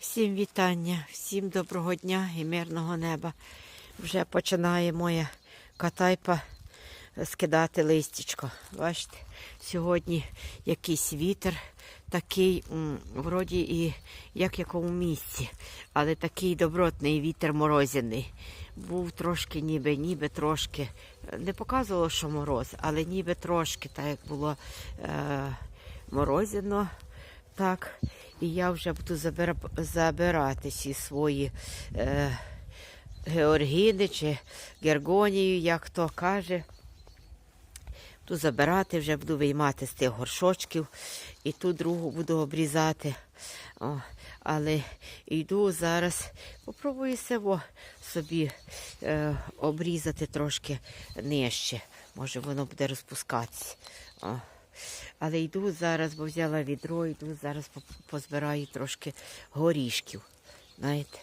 Всім вітання, всім доброго дня і мирного неба. Вже починає моя катайпа скидати листячко. Бачите, сьогодні якийсь вітер, такий, вроді і як якому місці, але такий добротний вітер морозяний. Був трошки, ніби, ніби трошки. Не показувало, що мороз, але ніби трошки, так як було е, морозяно. Так, і я вже буду забира... забирати всі свої е, георгіни чи гергонію, як хто каже. Буду забирати, вже буду виймати з тих горшочків і ту другу буду обрізати. О, але йду зараз, попробую село собі е, обрізати трошки нижче. Може воно буде розпускатися. О. Але йду зараз, бо взяла відро, йду зараз позбираю трошки горішків. Знаєте?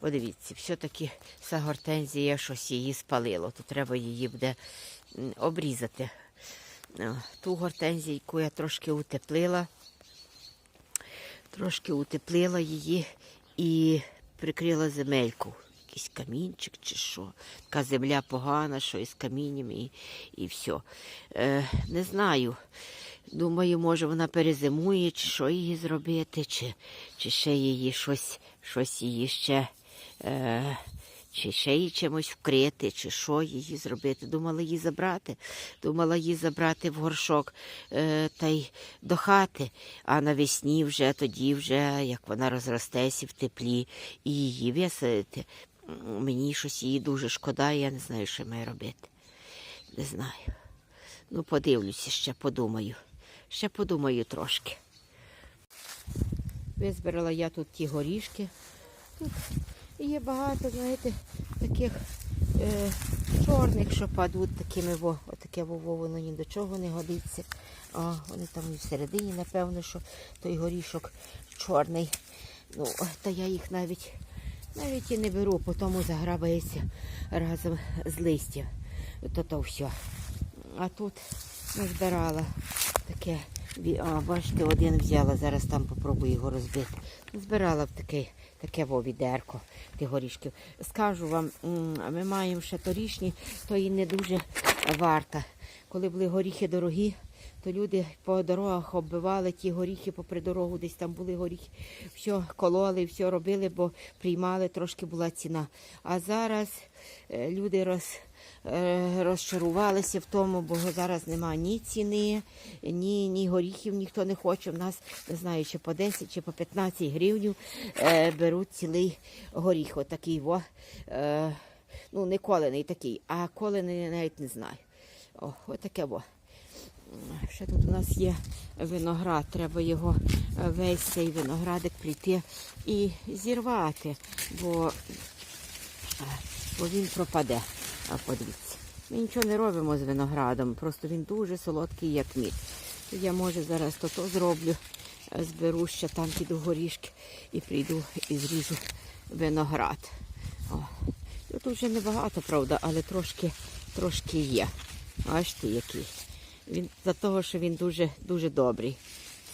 Подивіться, все-таки ця гортензія щось її спалило. То треба її буде обрізати. Ту гортензійку я трошки утеплила. Трошки утеплила її і прикрила земельку. Якийсь камінчик чи що. Така земля погана, що із камінням і, і все. Е, не знаю. Думаю, може вона перезимує, чи що її зробити, чи, чи ще її щось, щось її ще. Е, чи ще її чимось вкрити, чи що її зробити. Думала її забрати. Думала її забрати в горшок е, та й до хати, а навесні вже тоді, вже, як вона розростеся в теплі, і її висадити. Мені щось її дуже шкода, я не знаю, що маю робити. Не знаю. Ну, подивлюся, ще подумаю. Ще подумаю трошки. Визбирала я тут ті горішки. Тут є багато, знаєте, таких е, чорних, що падуть такими, во, отаке во, во, воно ні до чого не годиться. А, вони там і всередині, напевно, що той горішок чорний. Ну, та я їх навіть навіть і не беру, тому заграбається разом з листя. То то все. А тут не збирала таке. А, бачите, один взяла, зараз там попробую його розбити. Збирала б таке, таке во відерко тих горішків. Скажу вам, ми маємо ще торішні, то і не дуже варта. Коли були горіхи дорогі, то люди по дорогах оббивали ті горіхи попри дорогу, десь там були горіхи, все кололи, все робили, бо приймали, трошки була ціна. А зараз е, люди роз, е, розчарувалися в тому, бо зараз нема ні ціни, ні, ні горіхів ніхто не хоче. У нас не знаю, чи по 10, чи по 15 гривень е, беруть цілий горіх. Отакий во. Е, ну, не колений такий, а колений навіть не знаю. О, отаке во. Ще тут у нас є виноград, треба його е, весь цей виноградик прийти і зірвати, бо, е, бо він пропаде. Подивіться. Ми нічого не робимо з виноградом, просто він дуже солодкий, як мід. Я може зараз то, -то зроблю, е, зберу ще там піду горішки і прийду і зріжу виноград. О. Тут вже небагато, правда, але трошки, трошки є. Бачите, який. Він за того, що він дуже дуже добрий,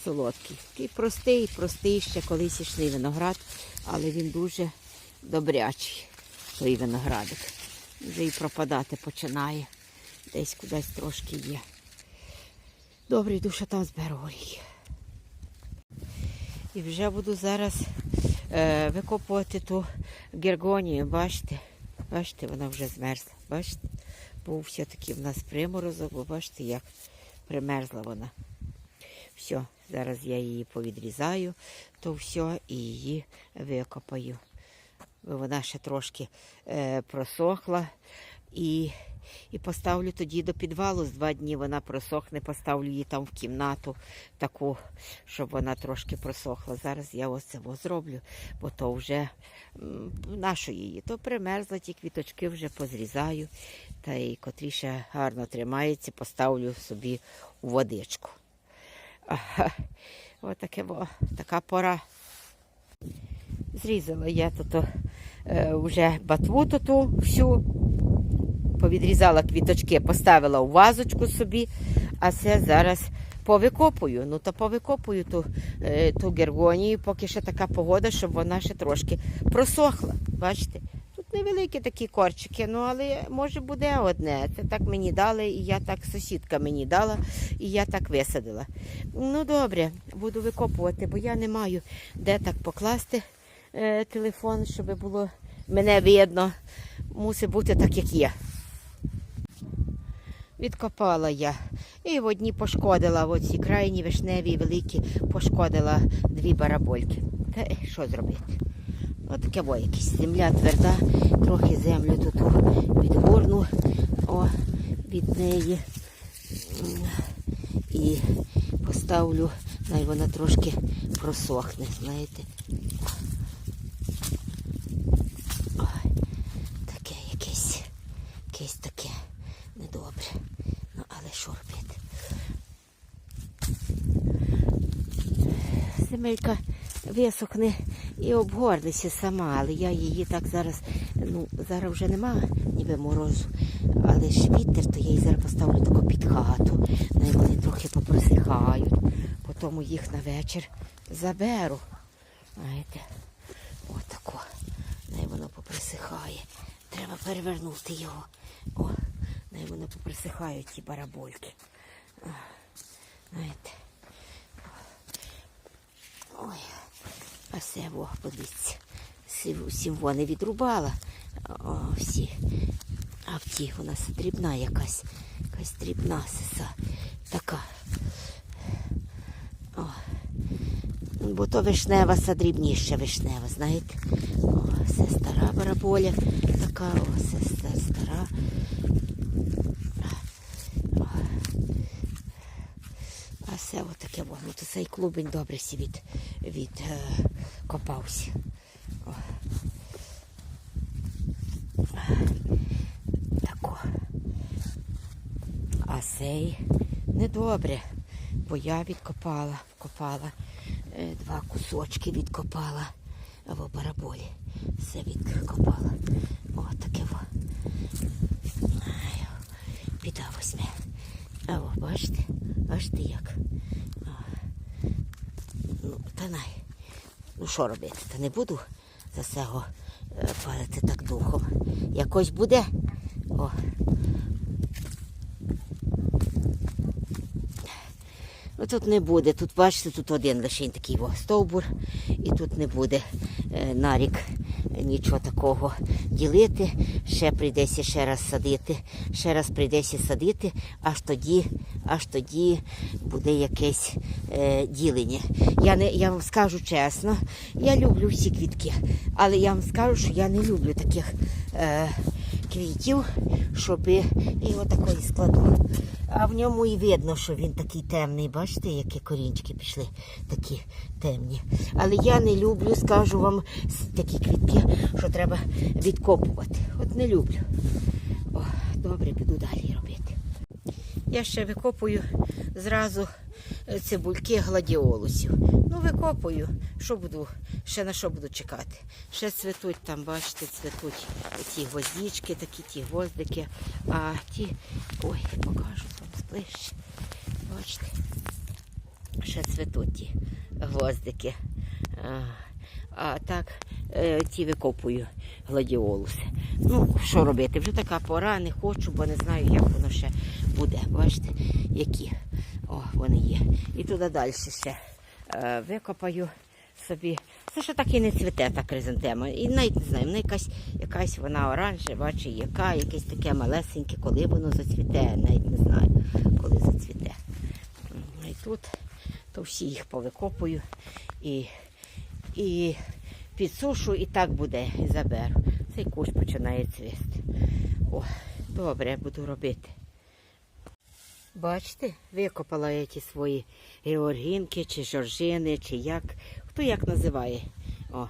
солодкий. Такий простий, простий ще колись йшли виноград, але він дуже добрячий, той виноградик. Вже і пропадати починає. Десь кудись трошки є. Добре, йду, що там зберу горіхи. І вже буду зараз е, викопувати ту гергонію, бачите? Бачите, вона вже змерзла. Бачите? Був все-таки в нас приморозок, бо бачите, як примерзла вона. Все, зараз я її повідрізаю, то все і її викопаю. Вона ще трошки е, просохла. І, і поставлю тоді до підвалу з два дні вона просохне, поставлю її там в кімнату таку, щоб вона трошки просохла. Зараз я ось це зроблю, бо то вже нашу її. То примерзла, ті квіточки вже позрізаю. Та й котрі ще гарно тримається, поставлю собі у водичку. Отаке, во, така пора. Зрізала я тут е, вже батву ту всю, повідрізала квіточки, поставила у вазочку собі, а це зараз повикопую. Ну то повикопую ту, е, ту гергонію, поки ще така погода, щоб вона ще трошки просохла. Бачите? Тут невеликі такі корчики, ну але може буде одне. Це так мені дали, і я так сусідка мені дала, і я так висадила. Ну добре, буду викопувати, бо я не маю де так покласти е, телефон, щоб було мене видно. Мусить бути так, як є. Відкопала я. І в одні пошкодила, в оці крайні вишневі великі пошкодила дві барабольки. Та е, що зробити? Отаке во якесь. Земля тверда, трохи землю тут о, відгорну о, від неї. І поставлю, най вона трошки просохне, знаєте. Ой, таке якесь, якесь таке недобре. Ну, але що робити? Земелька висохне і обгорнеться сама, але я її так зараз, ну, зараз вже нема ніби морозу, але ж вітер, то я її зараз поставлю тако під хату. Най вони трохи попросихають, потім їх на вечір заберу. Знаєте, отако. Най воно поприсихає. Треба перевернути його. О, най воно поприсихають ті барабольки. Знаєте. Ой, а все, во, подивіться. Всі- Всім вони відрубала. О, всі. А в ті у нас дрібна якась. Якась дрібна сиса. Така. О. Бо то вишнева са дрібніша вишнева, знаєте. О, це стара бараболя така, о, це ста- стара. А все отаке воно. То цей клубень добре сі від, від е, копався. О. Тако. А цей недобре, бо я відкопала, вкопала е, два кусочки відкопала або бараболі. Все відкопала. О, таке во. Біда возьме. А о, бачите? Бачите як? О. Ну, та най. Ну що робити? Та не буду за цього е, парити так духом. Якось буде. О. Ну тут не буде. Тут бачите, тут один лише такий о, стовбур, і тут не буде е, е, нічого такого ділити. Ще прийдеться ще раз садити, ще раз прийдеться садити, аж тоді, аж тоді буде якесь е, ділення. Я не я вам скажу чесно, я люблю всі квітки, але я вам скажу, що я не люблю таких е, квітів, щоб і отакої складу. А в ньому і видно, що він такий темний. Бачите, які корінчики пішли такі темні. Але я не люблю, скажу вам, такі квітки, що треба відкопувати. От не люблю. О, добре, піду далі робити. Я ще викопую зразу е, цибульки гладіолусів. Ну, викопую. Що буду, ще на що буду чекати? Ще цвітуть там, бачите, цвітуть ці гвоздички, такі ті гвоздики. А ті. Ой, покажу вам ближче. Бачите? Ще цвітуть ті гвоздики. А, а так, е, ті викопую гладіолуси. Ну, що робити? Вже така пора, не хочу, бо не знаю, як воно ще буде. Бачите, які О, вони є. І туди далі ще е, викопаю собі. Це ще так і не цвіте, та кризантема. І навіть не знаю, вона якась, якась вона оранжева, чи яка, якесь таке малесеньке, коли воно зацвіте, навіть не знаю, коли зацвіте. І тут то всі їх повикопую і, і підсушу, і так буде, і заберу. Цей кущ починає цвісти. О, добре, буду робити. Бачите, викопала я ті свої георгінки, чи жоржини, чи як, хто як називає. О,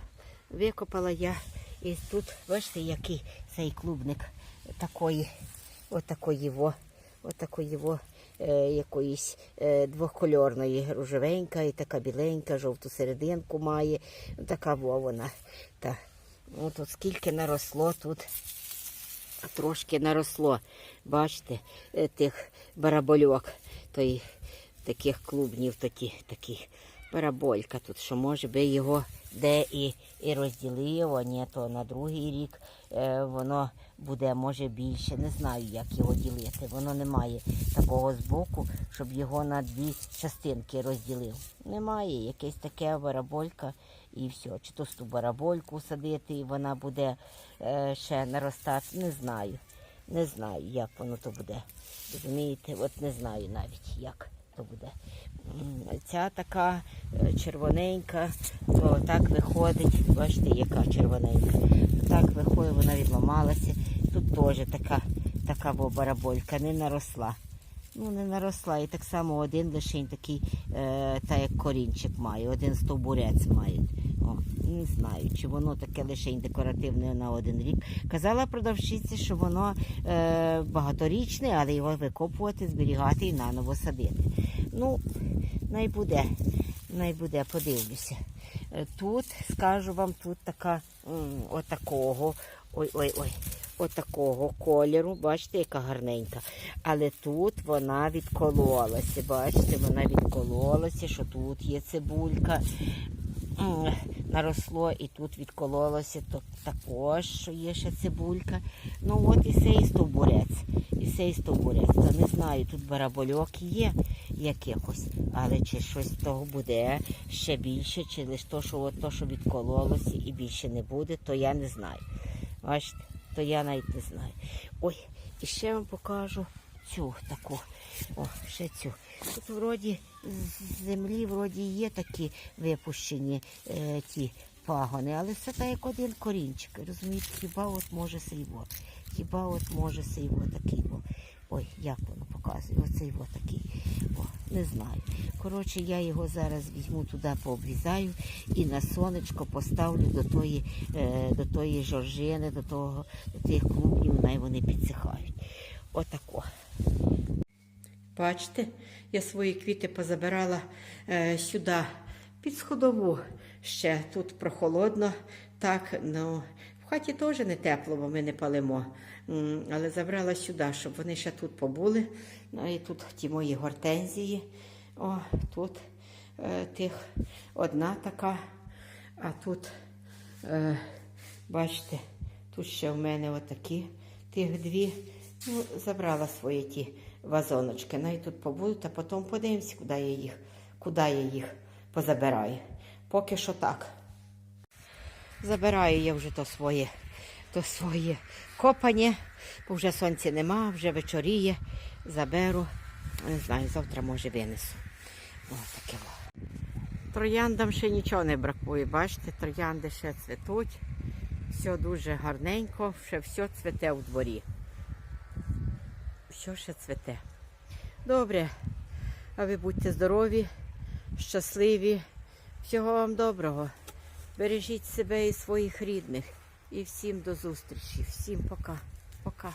викопала я і тут, бачите, який цей клубник такої, отакої во, отакої якоїсь е, двохкольорної, рожевенька і така біленька, жовту серединку має. Така во вона. Та. От, от скільки наросло тут трошки наросло, бачите, е, тих барабольок, той, таких клубнів, такі, такі параболька тут, що може би його де і, і розділив, ні, то на другий рік е, воно буде може більше. Не знаю, як його ділити. Воно не має такого збоку, щоб його на дві частинки розділив. Немає, якесь таке бараболька і все. Чи то ту барабольку садити, і вона буде е, ще наростати, не знаю. Не знаю, як воно то буде. Розумієте, от не знаю навіть, як то буде. Ця така е, червоненька, то так виходить, бачите, яка червоненька. Так виходить, вона відламалася. Тут теж така, така бараболька, не наросла. Ну, не наросла. І так само один лишень такий, е, та як корінчик має, один стовбурець має. О, не знаю, чи воно таке лишень декоративне на один рік. Казала продавщиці, що воно е, багаторічне, але його викопувати, зберігати і наново садити. Ну, най буде, най буде, подивлюся. Е, Тут, скажу вам, тут така отакого, ой-ой-ой, отакого кольору, бачите, яка гарненька. Але тут вона відкололася, бачите, вона відкололася, що тут є цибулька. Наросло і тут відкололося, то також що є ще цибулька. Ну от і цей стовбурець, і цей стовбурець. То не знаю, тут барабольок є якихось, але чи щось того буде ще більше, чи лише то, що от то, що відкололося і більше не буде, то я не знаю. Бачите, то я навіть не знаю. Ой, і ще вам покажу цю таку. О, ще цю. Тут вроді з землі вроді є такі випущені е, ті пагони, але це так як один корінчик. Розумієте, хіба от може сейво. Хіба от може сейво такий. О. Ой, як воно показує? Оцей во такий. О, не знаю. Коротше, я його зараз візьму туди, пообрізаю і на сонечко поставлю до тої, е, до тої жоржини, до того, до тих клубнів, най вони підсихають. Отако. Бачите, я свої квіти позабирала е, сюди під сходову ще. Тут прохолодно. Так, ну, в хаті теж не тепло, бо ми не палимо. Але забрала сюди, щоб вони ще тут побули. Ну і тут ті мої гортензії. О, тут е, тих одна така, а тут, е, бачите, тут ще в мене отакі тих дві. Ну, забрала свої ті вазоночки. Навіть тут побудуть, а потім подивимося, куди я їх, куди я їх позабираю. Поки що так. Забираю я вже то своє, то своє копання, бо вже сонця нема, вже вечоріє. Заберу. Не знаю, завтра може винесу. Ось таке. Трояндам ще нічого не бракує. Бачите, троянди ще цвітуть. Все дуже гарненько, ще все цвіте у дворі. Все ще цвете. Добре. А ви будьте здорові, щасливі. Всього вам доброго. Бережіть себе і своїх рідних. І всім до зустрічі. Всім пока. Пока.